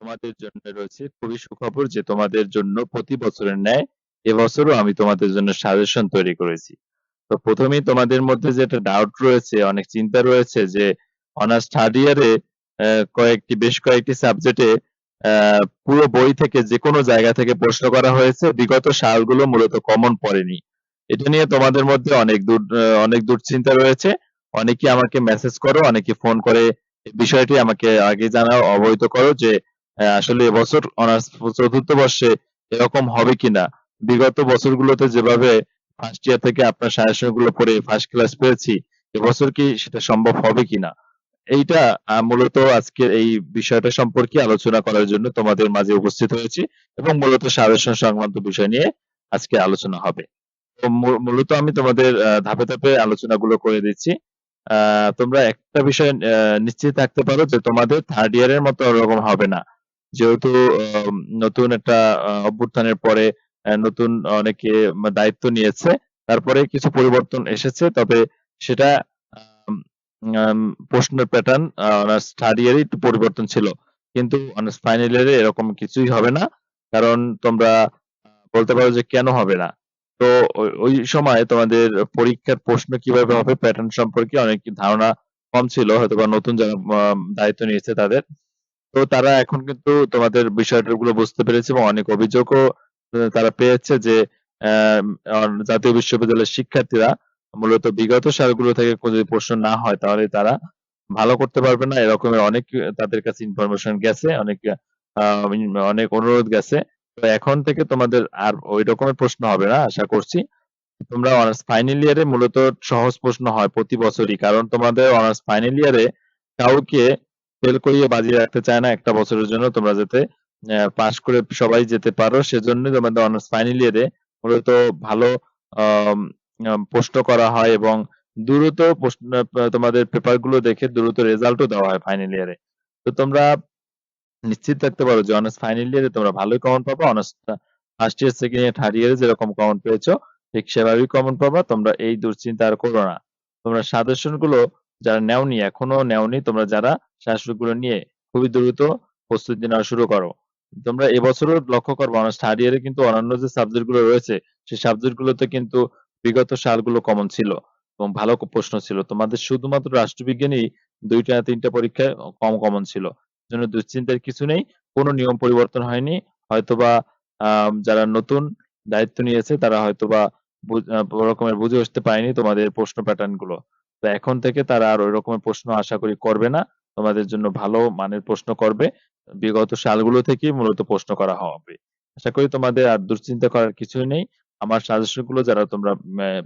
তোমাদের জন্য রয়েছে খুবই সুখবর যে তোমাদের জন্য প্রতি বছরের ন্যায় এবছরও আমি তোমাদের জন্য সাজেশন তৈরি করেছি। তো প্রথমেই তোমাদের মধ্যে যেটা ডাউট রয়েছে, অনেক চিন্তা রয়েছে যে অনার্স থার্ড ইয়ারে কয়েকটি, বেশ কয়েকটি সাবজেক্টে পুরো বই থেকে যে কোনো জায়গা থেকে প্রশ্ন করা হয়েছে। বিগত সালগুলো মূলত কমন পড়েনি। এটা নিয়ে তোমাদের মধ্যে অনেক দূর, অনেক দুশ্চিন্তা রয়েছে। অনেকে আমাকে মেসেজ করো, অনেকে ফোন করে বিষয়টি আমাকে আগে জানাও, অবহিত করো যে আসলে এবছর অনার্স চতুর্থ বর্ষে এরকম হবে কিনা। বিগত বছরগুলোতে যেভাবে ফার্স্ট ইয়ার থেকে আপনার সাজেশনগুলো পড়ে ফার্স্ট ক্লাস পেয়েছি, এবছর কি সেটা সম্ভব হবে কিনা? এইটা মূলত আজকে এই বিষয়টা সম্পর্কে আলোচনা করার জন্য তোমাদের মাঝে উপস্থিত হয়েছি এবং মূলত সাজেশন সংক্রান্ত বিষয় নিয়ে আজকে আলোচনা হবে। তো মূলত আমি তোমাদের ধাপে ধাপে আলোচনাগুলো করে দিচ্ছি। তোমরা একটা বিষয় নিশ্চিত থাকতে পারো যে তোমাদের থার্ড ইয়ারের মতো ওরকম হবে না। যেহেতু নতুন একটা অভ্যুত্থানের পরে নতুন অনেকে দায়িত্ব নিয়েছে, তারপরে কিছু পরিবর্তন এসেছে, তবে সেটা প্রশ্নের প্যাটার্ন অনার্স থার্ড ইয়ারে একটু পরিবর্তন ছিল। কিন্তু অনার্স ফাইনাল ইয়ারে এরকম কিছুই হবে না, কারণ তোমরা বলতে পারো যে কেন হবে না। তো ওই সময় তোমাদের পরীক্ষার প্রশ্ন কীভাবে হবে প্যাটার্ন সম্পর্কে অনেক ধারণা কম ছিল হয়তো বা নতুন যারা দায়িত্ব নিয়েছে তাদের। তো তারা এখন কিন্তু তোমাদের বিষয়গুলো বুঝতে পেরেছে এবং অনেক অভিযোগও তারা পেয়েছে যে জাতীয় বিশ্ববিদ্যালয়ের শিক্ষার্থীরা মূলত বিগত সালগুলো থেকে যদি প্রশ্ন না হয়, তাহলে তারা ভালো করতে পারবে না। এরকমের অনেক তাদের কাছে ইনফরমেশন গেছে, অনেক অনেক অনুরোধ গেছে। এখন থেকে তোমাদের আর ওই রকমের প্রশ্ন হবে না, আশা করছি। তোমরা অনার্স ফাইনাল ইয়ারে মূলত সহজ প্রশ্ন হয় প্রতি বছরই, কারণ তোমাদের অনার্স ফাইনাল ইয়ারে কাউকে ফেল করিয়ে বাজিয়ে রাখতে চায় না একটা বছরের জন্য, তোমরা যাতে পাশ করে সবাই যেতে পারো সেজন্য তোমাদের অনার্স ফাইনাল ইয়ারে মূলত ভালো প্রশ্ন করা হয় এবং দ্রুত প্রশ্ন তোমাদের পেপারগুলো দেখে দ্রুত রেজাল্টও দেওয়া হয় ফাইনাল ইয়ারে তো তোমরা নিশ্চিত থাকতে পারো যে অনার্স ফাইনাল ইয়ারে তোমরা ভালোই কমন পাবা। Honours first year second year third ইয়ারে যেরকম কমন পেয়েছ, ঠিক সেভাবেই কমন পাবা। তোমরা এই দুশ্চিন্তা আর করো না। তোমরা সাজেশনগুলো যারা নেওনি, এখনও নেওনি, তোমরা যারা সাজেশনগুলো নিয়ে খুবই দ্রুত প্রস্তুতি নেওয়া শুরু করো। তোমরা এবছরও লক্ষ্য করব অনার্স থার্ড ইয়ারে কিন্তু অন্যান্য যে সাবজেক্টগুলো রয়েছে, সেই সাবজেক্ট গুলোতে কিন্তু বিগত সালগুলো কমন ছিল এবং ভালো প্রশ্ন ছিল। তোমাদের শুধুমাত্র রাষ্ট্রবিজ্ঞানই দুইটা তিনটা পরীক্ষায় কম কমন ছিল। জন্য দুশ্চিন্তার কিছু নেই, কোনো নিয়ম পরিবর্তন হয়নি। হয়তোবা যারা নতুন দায়িত্ব নিয়েছে, তারা হয়তোবা রকমের বুঝে আসতে পারেনি তোমাদের প্রশ্ন প্যাটার্নগুলো। তো এখন থেকে তারা আর ওই রকমের প্রশ্ন আশা করি করবে না। তোমাদের জন্য ভালো মানের প্রশ্ন করবে। বিগত সালগুলো থেকে মূলত প্রশ্ন করা হবে। আশা করি তোমাদের আর দুশ্চিন্তা করার কিছুই নেই। আমার সাজেশনগুলো যারা তোমরা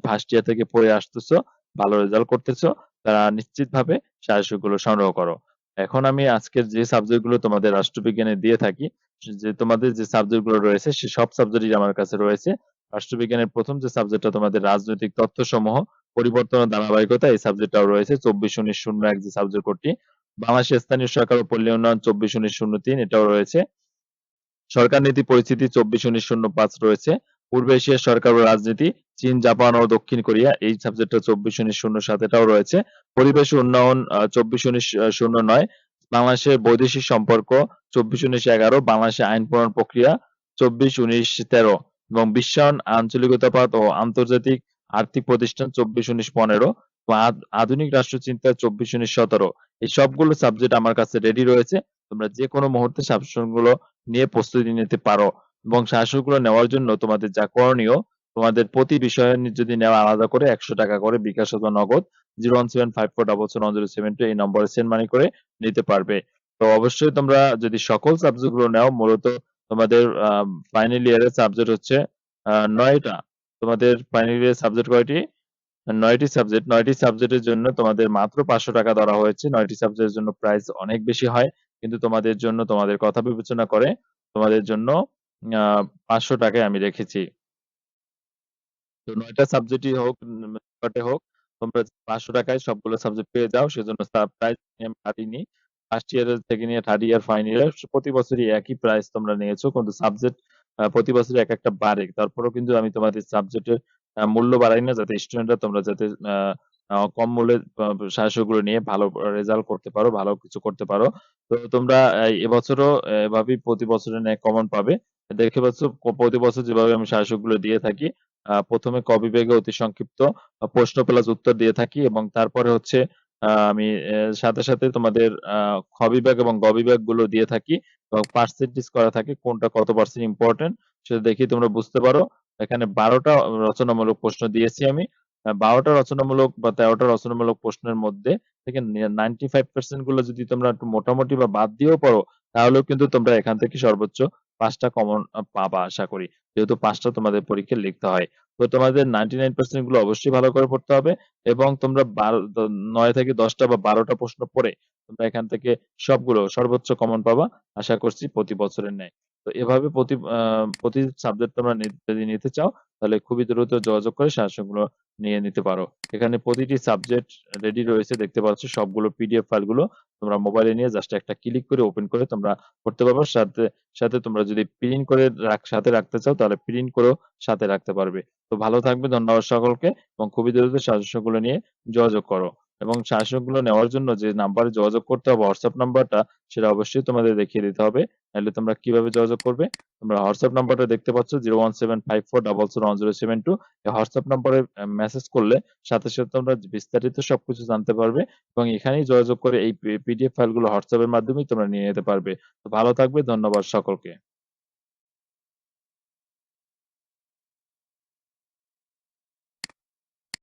ফার্স্ট ইয়ার থেকে পড়ে আসতেছো, ভালো রেজাল্ট করতেছো, তারা নিশ্চিতভাবে সাজেশনগুলো সংগ্রহ করো। এখন আমি আজকের যে সাবজেক্টগুলো তোমাদের রাষ্ট্রবিজ্ঞানে দিয়ে থাকি, যে তোমাদের যে সাবজেক্টগুলো রয়েছে, সে সব সাবজেক্টই আমার কাছে রয়েছে। রাষ্ট্রবিজ্ঞানের প্রথম যে সাবজেক্টটা তোমাদের রাজনৈতিক তথ্য সমূহ পরিবর্তন ধারাবাহিকতা, এই সাবজেক্টটাও রয়েছে। চব্বিশ উনিশ শূন্য এক যে সাবজেক্ট কোডটি বাংলাদেশের স্থানীয় সরকার ও পল্লী উন্নয়ন চব্বিশ উনিশ শূন্য তিন এটাও রয়েছে। সরকার নীতি পরিস্থিতি চব্বিশ উনিশ শূন্য পাঁচ রয়েছে। পূর্ব এশিয়ার সরকার ও রাজনীতি, চীন, জাপান ও দক্ষিণ কোরিয়া, এই সাবজেক্টটা চব্বিশ উনিশ শূন্য সাত এটাও রয়েছে। পরিবেশ উন্নয়ন চব্বিশ উনিশ শূন্য নয়। বাংলাদেশের বৈদেশিক সম্পর্ক, চব্বিশ উনিশ এগারো। বাংলাদেশের আইন প্রণয়ন প্রক্রিয়া, চব্বিশ উনিশ তেরো। এবং বিশ্বায়ন আঞ্চলিকতাবাদ ও আন্তর্জাতিক আর্থিক প্রতিষ্ঠান, চব্বিশ উনিশ পনেরো। আধুনিক রাষ্ট্রচিন্তা, চব্বিশ উনিশ সতেরো। এই সবগুলো সাবজেক্ট আমার কাছে রেডি রয়েছে। তোমরা যে কোনো মুহূর্তে সাবজেক্টগুলো নিয়ে প্রস্তুতি নিতে পারো। এবংগুলো নেওয়ার জন্য তোমাদের যা করণীয়, তোমাদের প্রতি বিষয়ে যদি নেওয়া আলাদা করে একশো টাকা করে বিকাশ অথবা Nagad zero one seven five four double seven zero seven two এই নম্বরে সেন্ড মানি করে নিতে পারবে। তো অবশ্যই তোমরা যদি সকল সাবজেক্টগুলো নেও, মূলত তোমাদের ফাইনাল ইয়ারের সাবজেক্ট হচ্ছে নয়টা। তোমাদের ফাইনাল ইয়ারের সাবজেক্ট কয়টি? নয়টি সাবজেক্ট নয়টি সাবজেক্টের জন্য তোমাদের মাত্র পাঁচশো টাকা ধরা হয়েছে। নয়টি সাবজেক্টের জন্য প্রাইস অনেক বেশি হয়, কিন্তু তোমাদের জন্য, তোমাদের কথা বিবেচনা করে তোমাদের জন্য পাঁচশো টাকায় আমি রেখেছি। তো নয়টা সাবজেক্টই হোক পার্টে হোক, তোমরা পাঁচশো টাকায় সবগুলো সাবজেক্ট পেয়ে যাও, সেজন্য প্রাইস আমি কাটিনি ফার্স্ট ইয়ার থেকে নিয়ে থার্ড ইয়ার ফাইনাল ইয়ার প্রতি বছরই একই প্রাইস তোমরা নিয়েছো, কিন্তু সাবজেক্ট প্রতি বছর এক একটা বাড়ে। তারপরেও কিন্তু আমি তোমাদের সাবজেক্টের মূল্য বাড়াই না, যাতে স্টুডেন্টরা তোমরা যাতে, আ কম আ সাহায্যগুলো নিয়ে ভালো রেজাল্ট করতে পারো, ভালো কিছু করতে পারো। তো তোমরা এবছরও এভাবেই প্রতি বছরের ন্যায় কমন পাবে। দেখতে পাচ্ছ প্রতি বছর যেভাবে আমি সাহায্যগুলো দিয়ে থাকি। আ ১ম এ ক বিভাগে অতি সংক্ষিপ্ত প্রশ্ন প্লাস উত্তর দিয়ে থাকি এবং তারপরে হচ্ছে আমি সাথে, সাথে তোমাদের খ বিভাগ এবং গ বিভাগগুলো দিয়ে থাকি এবং পার্সেন্টেজ করা থাকে কোনটা কত পার্সেন্ট ইম্পোর্টেন্ট সেটা দেখেই তোমরা বুঝতে পারো। এখানে ১২ টা রচনামূলক প্রশ্ন দিয়েছি আমি। আ ১২ টা রচনামূলক বা ১৩ টা রচনামূলক প্রশ্নের মধ্যে থেকে নে 95% গুলো যদি তোমরা একটু মোটামুটি বা বাদ দিয়েও পড়ো, তাহলেও কিন্তু তোমরা এখান থেকে সর্বোচ্চ ৫ টা কমন পাবা আশা করি। যেহেতু ৫ টা তোমাদের পরীক্ষায় লিখতে হয়। তো তোমাদের 99% গুলো অবশ্যই ভালো করে পড়তে হবে এবং তোমরা ১২ দ ৯ থেকে দশটা বা বারোটা প্রশ্ন পড়ে তোমরা এখান থেকে সবগুলো সর্বোচ্চ কমন পাবা। আশা করছি প্রতি বছরের ন্যায়। তো এভাবে প্রতি প্রতি সাবজেক্ট তোমরা যদি নিতে চাও তাহলে খুবই দ্রুত যোগাযোগ করে সাহায্যগুলো নিয়ে নিতে পারো। এখানে প্রতিটি সাবজেক্ট রেডি রয়েছে দেখতে পাচ্ছ সবগুলো পিডিএফ ফাইলগুলো তোমরা মোবাইলে নিয়ে জাস্ট একটা ক্লিক করে ওপেন করে তোমরা পড়তে পারবা। সাথে, সাথে তোমরা যদি প্রিন্ট করে সাথে রাখতে চাও তাহলে প্রিন্ট করেও সাথে রাখতে পারবে। তো ভালো থাকবে ধন্যবাদ সকলকে এবং খুবই দ্রুত সাজেশনগুলো নিয়ে যোগাযোগ করো এবং সাজেশনগুলো নেওয়ার জন্য যে নাম্বারে যোগাযোগ করতে হবে WhatsApp নাম্বারটা সেটা অবশ্যই তোমাদের দেখিয়ে দিতে হবে। নাইলে তোমরা কীভাবে যোগাযোগ করবে? তোমরা WhatsApp নাম্বারটা দেখতে পাচ্ছ 01754441072 এই WhatsApp নাম্বারে মেসেজ করলে সাথে, সাথে তোমরা বিস্তারিত সবকিছু জানতে পারবে এবং এখানেই যোগাযোগ করে এই পিডিএফ ফাইলগুলো এর মাধ্যমেই তোমরা নিয়ে নিতে পারবে। তো ভালো থাকবে ধন্যবাদ সকলকে।